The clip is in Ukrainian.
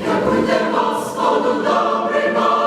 Дякуйте Господу, добрий Бог.